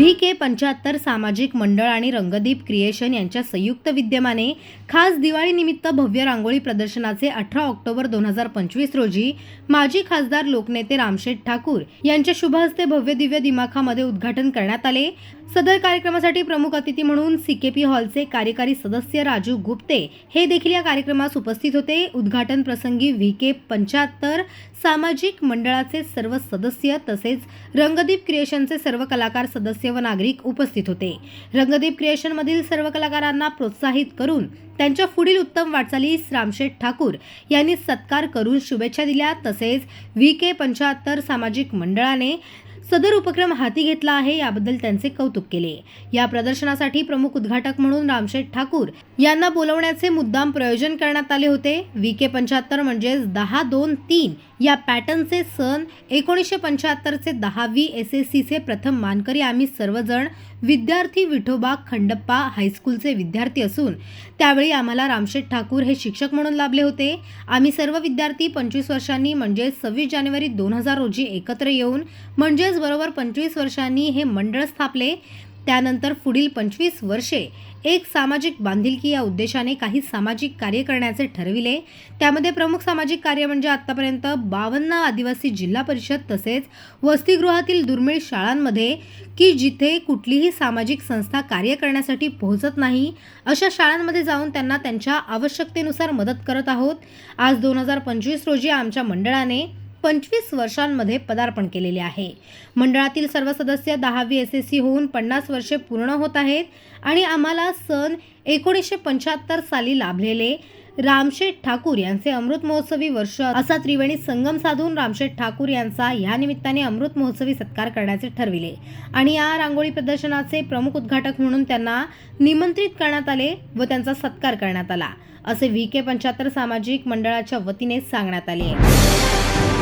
V K पंच्याहत्तर सामाजिक मंडळ आणि रंगदीप क्रिएशन यांच्या संयुक्त विद्यमाने खास दिवाळीनिमित्त भव्य रांगोळी प्रदर्शनाचे अठरा ऑक्टोबर दोन हजार पंचवीस रोजी माजी खासदार लोकनेते रामशेठ ठाकूर यांच्या शुभहस्ते भव्य दिव्य दिमाखामध्ये उद्घाटन करण्यात आले. सदर कार्यक्रमासाठी प्रमुख अतिथी म्हणून सीकेपी हॉलचे कार्यकारी सदस्य राजू गुप्ते हे देखील या कार्यक्रमास उपस्थित होते. उद्घाटन प्रसंगी व्ही के पंच्याहत्तर सामाजिक मंडळाचे सर्व सदस्य तसेच रंगदीप क्रिएशनचे सर्व कलाकार सदस्य व नागरिक उपस्थित होते. रंगदीप क्रिएशनमधील सर्व कलाकारांना प्रोत्साहित करून त्यांच्या पुढील उत्तम वाटचालीस रामशेठ ठाकूर यांनी सत्कार करून शुभेच्छा दिल्या. तसेच व्ही के पंच्याहत्तर सामाजिक मंडळाने सदर उपक्रम हाती घेतला आहे याबद्दल त्यांचे कौतुक केले. या प्रदर्शनासाठी प्रमुख उद्घाटक म्हणून रामशेठ ठाकूर यांना बोलवण्याचे मुद्दाम प्रयोजन करण्यात आले होते. व्ही. के. पंच्याहत्तर म्हणजेच दहा दोन तीन या पॅटर्नचे सन एकोणीसशे पंच्याहत्तरचे दहावी एस. एस. सीचे प्रथम मानकरी आम्ही सर्वजण विद्यार्थी विठोबा खंडप्पा हायस्कूलचे विद्यार्थी असून त्यावेळी आम्हाला रामशेठ ठाकूर हे शिक्षक म्हणून लाभले होते. आम्ही सर्व विद्यार्थी पंचवीस वर्षांनी म्हणजेच सव्वीस जानेवारी दोन हजार रोजी एकत्र येऊन म्हणजे बरोबर पंचवीस वर्षांनी हे मंडळ स्थापले. त्यानंतर पुढील पंचवीस वर्षे एक सामाजिक बांधिलकी या उद्देशाने काही सामाजिक कार्य करण्याचे ठरविले. त्यामध्ये प्रमुख सामाजिक कार्य म्हणजे आतापर्यंत बावन्न आदिवासी जिल्हा परिषद तसेच वसतिगृहातील दुर्मिळ शाळांमध्ये की जिथे कुठलीही सामाजिक संस्था कार्य करण्यासाठी पोहोचत नाही अशा शाळांमध्ये जाऊन त्यांना त्यांच्या आवश्यकतेनुसार मदत करत आहोत. आज दोन हजार पंचवीस रोजी आमच्या मंडळाने पंचवीस वर्षांमध्ये पदार्पण केलेले आहे. मंडळातील सर्व सदस्य दहावी एस एस सी होऊन पन्नास वर्षे पूर्ण होत आहेत आणि आम्हाला सन एकोणीसशे पंच्याहत्तर साली लाभलेले रामशेठ ठाकूर यांचे अमृत महोत्सवी वर्ष असा त्रिवेणी संगम साधून रामशेठ ठाकूर यांचा या निमित्ताने अमृत महोत्सवी सत्कार करण्याचे ठरविले. आणि या रांगोळी प्रदर्शनाचे प्रमुख उद्घाटक म्हणून त्यांना निमंत्रित करण्यात आले व त्यांचा सत्कार करण्यात आला असे व्ही के पंच्याहत्तर सामाजिक मंडळाच्या वतीने सांगण्यात आले. आहे